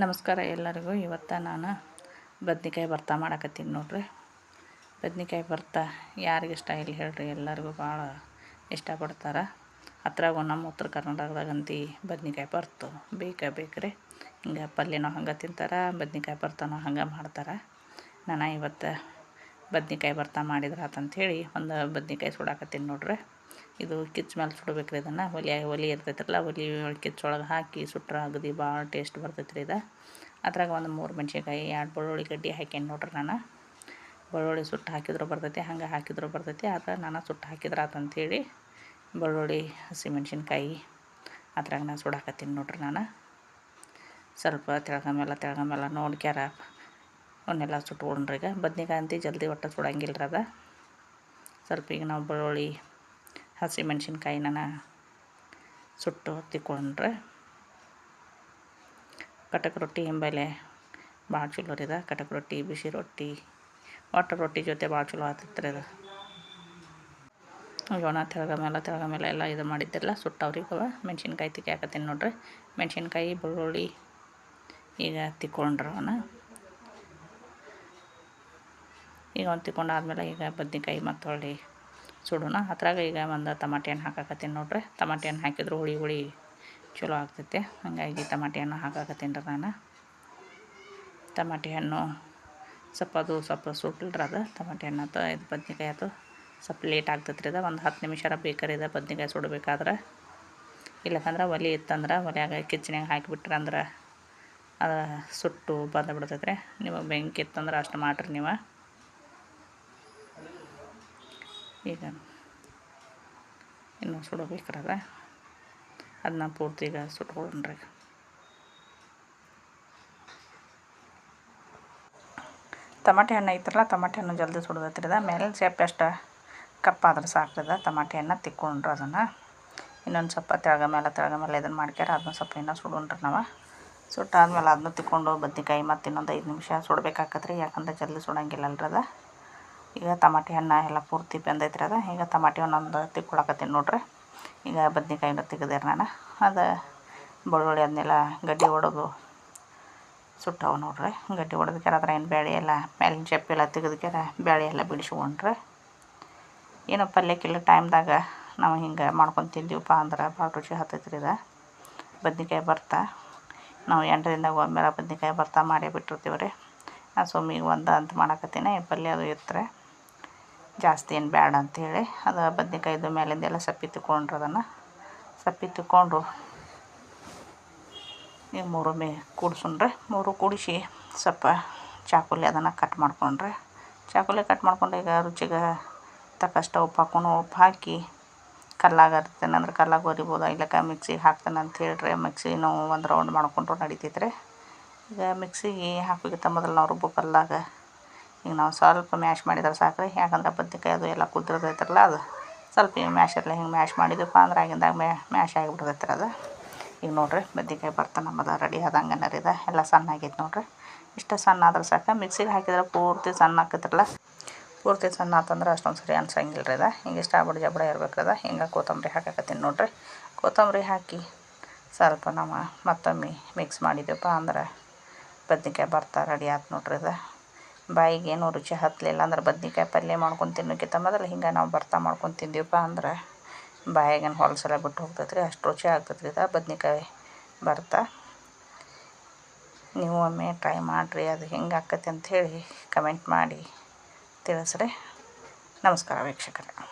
ನಮಸ್ಕಾರ ಎಲ್ಲರಿಗೂ. ಇವತ್ತು ನಾನು ಬದ್ನಿಕಾಯಿ ಭರ್ತಾ ಮಾಡಕತ್ತೀನಿ ನೋಡ್ರಿ. ಬದ್ನಿಕಾಯಿ ಭರ್ತಾ ಯಾರಿಗೆ ಇಷ್ಟ ಇಲ್ಲ ಹೇಳ್ರಿ, ಎಲ್ಲರಿಗೂ ಭಾಳ ಇಷ್ಟಪಡ್ತಾರೆ. ಅದ್ರಾಗ ನಮ್ಮ ಉತ್ತರ ಕರ್ನಾಟಕದಾಗಂತಿ ಬದ್ನಿಕಾಯಿ ಭರ್ತು. ಬೇಕೇ ಬೇಕ್ರಿ? ಹಿಂಗೆ ಪಲ್ಯನೋ ಹಂಗೆ ತಿಂತಾರೆ, ಬದ್ನಿಕಾಯಿ ಭರ್ತಾನೂ ಹಂಗೆ ಮಾಡ್ತಾರೆ. ನಾನು ಇವತ್ತು ಬದ್ನಿಕಾಯಿ ಬರ್ತಾ ಮಾಡಿದ್ರೆ ಆತಂಥೇಳಿ ಒಂದು ಬದ್ನಿಕಾಯಿ ಸುಡಾಕತ್ತೀನಿ ನೋಡ್ರಿ. ಇದು ಕಿಚ್ಚು ಮೇಲೆ ಸುಡ್ಬೇಕು ರೀ ಇದನ್ನು ಒಲೆ ಒಲೆ ಇರ್ತೈತ್ರಲ್ಲ ಒಲೆ ಕಿಚ್ಚೊಳಗೆ ಹಾಕಿ ಸುಟ್ರೆ ಅಗದಿ ಭಾಳ ಟೇಸ್ಟ್ ಬರ್ತೈತೆ ರೀ ಇದು. ಅದ್ರಾಗ ಒಂದು ಮೂರು ಮೆಣ್ಸಿನ್ಕಾಯಿ, ಎರಡು ಬೆಳ್ಳುಳ್ಳಿ ಗಡ್ಡಿ ಹಾಕ್ಯಂಡು ನೋಡ್ರಿ ನಾನು. ಬೆಳ್ಳುಳ್ಳಿ ಸುಟ್ಟು ಹಾಕಿದ್ರು ಬರ್ತೈತಿ, ಹಂಗೆ ಹಾಕಿದ್ರು ಬರ್ತೈತಿ ಆದ್ರೆ ನಾನು ಸುಟ್ಟು ಹಾಕಿದ್ರೆ ಆತಂಥೇಳಿ ಬೆಳ್ಳುಳ್ಳಿ ಹಸಿಮೆಣ್ಸಿನ್ಕಾಯಿ ಅದ್ರಾಗ ನಾನು ಸುಡಾಕತ್ತೀನಿ ನೋಡ್ರಿ ನಾನು. ಸ್ವಲ್ಪ ತೆಳ್ಗಮೆಲ್ಲ ತೆಳ್ಗಮೆಲ್ಲ ನೋಡ್ಕ್ಯಾರ. ಅವನ್ನೆಲ್ಲ ಸುಟ್ಕೊಂಡ್ರಿ ಈಗ. ಬದ್ನೆಕಾಯಿ ಅಂತ ಜಲ್ದಿ ಒಟ್ಟು ಸುಡಂಗಿಲ್ಲ ಅದ. ಸ್ವಲ್ಪ ಈಗ ನಾವು ಬೆಳ್ಳುಳ್ಳಿ ಹಸಿಮೆಣ್ಸಿನ್ಕಾಯಿನ ಸುಟ್ಟು ತಿಕ್ಕೊಂಡ್ರೆ ಕಟಕ್ ರೊಟ್ಟಿ ಹಿಂಬಲೆ ಭಾಳ ಚಲೋ ರೀ ಕಟಕ್ ರೊಟ್ಟಿ, ಬಿಸಿ ರೊಟ್ಟಿ ಒಟ್ಟು ರೊಟ್ಟಿ ಜೊತೆ ಭಾಳ ಚಲೋ ಆಗ್ತಿತ್ತು ಅದು. ಜೋಣ ತೆಳಗ ಮೇಲೆ ತೆಳಗ ಮೇಲೆ ಎಲ್ಲ ಇದು ಮಾಡಿದ್ದೆಲ್ಲ ಸುಟ್ಟವ್ರಿ ಅವ ಮೆಣ್ಸಿನ್ಕಾಯಿ ತಿಕ್ಕಾಕತ್ತೀನಿ ನೋಡ್ರಿ. ಮೆಣ್ಸಿನ್ಕಾಯಿ, ಬೆಳ್ಳುಳ್ಳಿ ಈಗ ತಿಕ್ಕೊಂಡ್ರು ಅವನ್ನ ಈಗ ಒಂದು ತಿಕ್ಕೊಂಡಾದ್ಮೇಲೆ ಈಗ ಬದ್ನಿಕಾಯಿ ಮತ್ತು ಹೊಳ್ಳಿ ಸುಡೋಣ. ಅದ್ರಾಗ ಈಗ ಒಂದು ಟಮಾಟೆ ಹಣ್ಣು ಹಾಕಾಕತ್ತೀನಿ ನೋಡ್ರಿ. ಟಮಾಟೆ ಹಣ್ಣು ಹಾಕಿದ್ರೆ ಹುಳಿ ಹುಳಿ ಚಲೋ ಆಗ್ತೈತೆ. ಹಾಗಾಗಿ ತಮಾಟೆ ಹಣ್ಣು ಹಾಕಾಕತ್ತೀನಿ ರೀ ನಾನು. ತಮಾಟೆ ಹಣ್ಣು ಸ್ವಲ್ಪ ಅದು ಸ್ವಲ್ಪ ಸುಟ್ಟಿಲ್ರಿ ಅದು. ತಮಾಟೆ ಹಣ್ಣು ಆಯ್ತು, ಇದು ಬದ್ನಿಕಾಯಿ ಆಯ್ತು. ಸ್ವಲ್ಪ ಲೇಟ್ ಆಗ್ತೈತೆ ರೀ ಅದು. ಒಂದು ಹತ್ತು ನಿಮಿಷ ಬೇಕಾರೆ ಇದು ಬದ್ನಿಕಾಯಿ ಸುಡಬೇಕಾದ್ರೆ. ಇಲ್ಲಕಂದ್ರೆ ಒಲೆ ಇತ್ತಂದ್ರೆ ಒಲೆಯಾಗ ಕಿಚನ್ಯಾಗ ಹಾಕಿಬಿಟ್ರೆ ಅಂದ್ರೆ ಅದು ಸುಟ್ಟು ಬಂದು ಬಿಡ್ತೈತೆ ರೀ. ನಿಮಗೆ ಬೆಂಕಿ ಇತ್ತಂದ್ರೆ ಅಷ್ಟು ಮಾಡಿರಿ ನೀವು. ಈಗ ಇನ್ನೂ ಸುಡಬೇಕ್ರದ ಅದನ್ನ ಪೂರ್ತಿ ಈಗ ಸುಟ್ಕೊಳ್ಳೋಣ್ರಿ. ಟಮಾಟೆ ಹಣ್ಣು ಐತ್ರಲ್ಲ ಟಮಾಟೆ ಹಣ್ಣು ಜಲ್ದಿ ಸುಡ್ದೈತ್ರಿ ಮೇಲೆ ಸೇಪ್ ಎಷ್ಟು ಕಪ್ಪಾದ್ರೆ ಸಾಕ್ತದ ಟಮಾಟೆ ಹಣ್ಣು ತಿಕ್ಕೊಂಡ್ರೆ ಅದನ್ನು. ಇನ್ನೊಂದು ಸ್ವಲ್ಪ ತೆಳಗ ಮೇಲೆ ತೆಳಗ ಮೇಲೆ ಇದನ್ನು ಮಾಡ್ಕ್ಯಾರ, ಅದನ್ನ ಸ್ವಲ್ಪ ಇನ್ನೂ ಸುಡೋಣ್ರಿ ನಾವು. ಸುಟ್ಟಾದ್ಮೇಲೆ ಅದನ್ನ ತಿಕ್ಕೊಂಡು ಬದ್ನಿಕಾಯಿ ಮತ್ತು ಇನ್ನೊಂದು ಐದು ನಿಮಿಷ ಸುಡ್ಬೇಕಾಕತ್ರಿ. ಯಾಕಂದ್ರೆ ಜಲ್ದಿ ಸುಡಂಗಿಲ್ಲಲ್ರಿ ಅದು. ಈಗ ತಮಾಟಿ ಹಣ್ಣು ಎಲ್ಲ ಪೂರ್ತಿ ಬೆಂದೈತ್ರಿ ಅದು. ಈಗ ತಮಾಟಿ ಒಂದೊಂದು ತಿಕ್ಕೊಳಕತ್ತೀನಿ ನೋಡ್ರಿ. ಈಗ ಬದ್ನಿಕಾಯಿನ ತೆಗ್ದೇರಿ ನಾನು. ಅದು ಬೆಳ್ಳುಳ್ಳಿ ಅದನ್ನೆಲ್ಲ ಗಡ್ಡೆ ಒಡೆದು ಸುಟ್ಟವು ನೋಡ್ರಿ. ಗಡ್ಡೆ ಹೊಡೆದಕ್ಯಾರ ಅದ್ರ ಏನು ಬೇಳೆ ಎಲ್ಲ ಮೇಲಿನ ಚಪ್ಪೆಲ್ಲ ತೆಗೆದಕ್ಯಾರ ಬೇಳೆ ಎಲ್ಲ ಬಿಡಿಸ್ಕೊಂಡ್ರೆ ಏನೋ ಪಲ್ಯಕ್ಕಿಲ್ಲ ಟೈಮ್ದಾಗ ನಾವು ಹಿಂಗೆ ಮಾಡ್ಕೊಂಡು ತಿಂದೀವಪ್ಪ ಅಂದ್ರೆ ಭಾಳ ರುಚಿ ಹತ್ತೈತ್ರಿ ಇದು. ಬದ್ನೆಕಾಯಿ ಬರ್ತಾ. ನಾವು ಎಂಟರಿಂದ ಒಮ್ಮೆಲೆ ಬದ್ನೆಕಾಯಿ ಬರ್ತಾ ಮಾಡೇ ಬಿಟ್ಟಿರ್ತೀವಿ ರೀ ಆ ಸೊಮ್ಮಿಗೆ ಒಂದು ಅಂತ ಮಾಡಕತ್ತೀನಿ. ಪಲ್ಯ ಅದು ಇತ್ತರೆ ಜಾಸ್ತಿ ಏನು ಬೇಡ ಅಂಥೇಳಿ ಅದು ಬದ್ನೆಕಾಯ್ದು ಮೇಲಿಂದೆಲ್ಲ ಸಪ್ಪೆ ತಿಕ್ಕೊಂಡ್ರೆ ಅದನ್ನು ಸಪ್ಪೆ ತಿಕ್ಕೊಂಡು ಈಗ ಮೂರು ಮೇ ಕೂಡ್ಸುಂಡ್ರೆ ಮೂರು ಕೂಡಿಸಿ ಸ್ವಲ್ಪ ಚಾಕುಲಿ ಅದನ್ನು ಕಟ್ ಮಾಡಿಕೊಂಡ್ರೆ ಚಾಕುಲಿ ಕಟ್ ಮಾಡ್ಕೊಂಡು ಈಗ ರುಚಿಗೆ ತಕ್ಕಷ್ಟು ಉಪ್ಪು ಹಾಕೊಂಡು ಉಪ್ಪು ಹಾಕಿ ಕಲ್ಲಾಗ ಇರ್ತೇನೆ ಅಂದ್ರೆ ಕಲ್ಲಾಗ ಒರಿಬೋದು ಇಲ್ಲಕ್ಕ ಮಿಕ್ಸಿಗೆ ಹಾಕ್ತೇನೆ ಅಂತ ಹೇಳ್ರಿ ಮಿಕ್ಸಿನೂ ಒಂದು ರೌಂಡ್ ಮಾಡ್ಕೊಂಡ್ರು ನಡಿತೈತೆ ರೀ. ಈಗ ಮಿಕ್ಸಿಗೆ ಹಾಕೋಕ್ಕಿಂತ ಮೊದಲು ನಾವು ರುಬ್ಬೋ ಕಲ್ಲಾಗ ಈಗ ನಾವು ಸ್ವಲ್ಪ ಮ್ಯಾಶ್ ಮಾಡಿದ್ರೆ ಸಾಕು. ರೀ ಯಾಕಂದ್ರೆ ಬದ್ನೆಕಾಯಿ ಅದು ಎಲ್ಲ ಕುದ್ದಿರ್ತೈತ್ರಲ್ಲ ಅದು. ಸ್ವಲ್ಪ ಹಿಂಗೆ ಮ್ಯಾಶ್ ಇರಲಿ ಹಿಂಗೆ ಮ್ಯಾಶ್ ಮಾಡಿದಪ್ಪ ಅಂದ್ರೆ ಆಗಿಂದಾಗ ಮ್ಯಾಶ್ ಆಗಿಬಿಡ್ತೈತೆ ಅದು. ಈಗ ನೋಡಿರಿ ಬದ್ನೆಕಾಯಿ ಬರ್ತಾ ನಮ್ಮದು ರೆಡಿ ಆದಂಗೆ ಇದು. ಎಲ್ಲ ಸಣ್ಣ ಆಗೈತೆ ನೋಡಿರಿ. ಇಷ್ಟು ಸಣ್ಣ ಆದ್ರೆ ಸಾಕು. ಮಿಕ್ಸಿಗೆ ಹಾಕಿದ್ರೆ ಪೂರ್ತಿ ಸಣ್ಣ ಹಾಕಿದ್ರಲ್ಲ ಪೂರ್ತಿ ಸಣ್ಣ ಆತಂದ್ರೆ ಅಷ್ಟೊಂದು ಸರಿ ಅನ್ಸಂಗಿಲ್ಲ ರೀ ಹಿಂಗೆ ಇಷ್ಟ ಆಗ್ಬಿಟ್ಟು ಜಬಡ ಇರ್ಬೇಕದ ಹಿಂಗೆ ಕೊತ್ತಂಬರಿ ಹಾಕಾಕತ್ತೀನಿ ನೋಡಿರಿ. ಕೊತ್ತಂಬರಿ ಹಾಕಿ ಸ್ವಲ್ಪ ನಮ್ಮ ಮತ್ತೊಮ್ಮೆ ಮಿಕ್ಸ್ ಮಾಡಿದ್ವಪ್ಪ ಅಂದ್ರೆ ಬದ್ನಿಕಾಯಿ ಬರ್ತಾ ರೆಡಿ ಆಯ್ತು ನೋಡ್ರಿ ಇದು. ಬಾಯಿಗೆ ಏನೂ ರುಚಿ ಹತ್ತಲಿಲ್ಲ ಅಂದ್ರೆ ಬದ್ನಿಕಾಯಿ ಪಲ್ಯ ಮಾಡ್ಕೊಂಡು ತಿನ್ನೋಕ್ಕಿಂತ ಮೊದಲು ಹಿಂಗೆ ನಾವು ಭರ್ತಾ ಮಾಡ್ಕೊಂಡು ತಿಂದೀವಪ್ಪ ಅಂದ್ರೆ ಬಾಯಿಗೇನು ಹೊಲಸೆಲ್ಲ ಬಿಟ್ಟು ಹೋಗ್ತೈತೆ ರೀ, ಅಷ್ಟು ರುಚಿ ಆಗ್ತೈತೆ ರೀ ಇದು ಬದ್ನಿಕಾಯಿ ಭರ್ತಾ. ನೀವು ಒಮ್ಮೆ ಟ್ರೈ ಮಾಡಿರಿ, ಅದು ಹೆಂಗೆ ಆಕತಿ ಅಂಥೇಳಿ ಕಮೆಂಟ್ ಮಾಡಿ ತಿಳಿಸ್ರಿ. ನಮಸ್ಕಾರ ವೀಕ್ಷಕರೇ.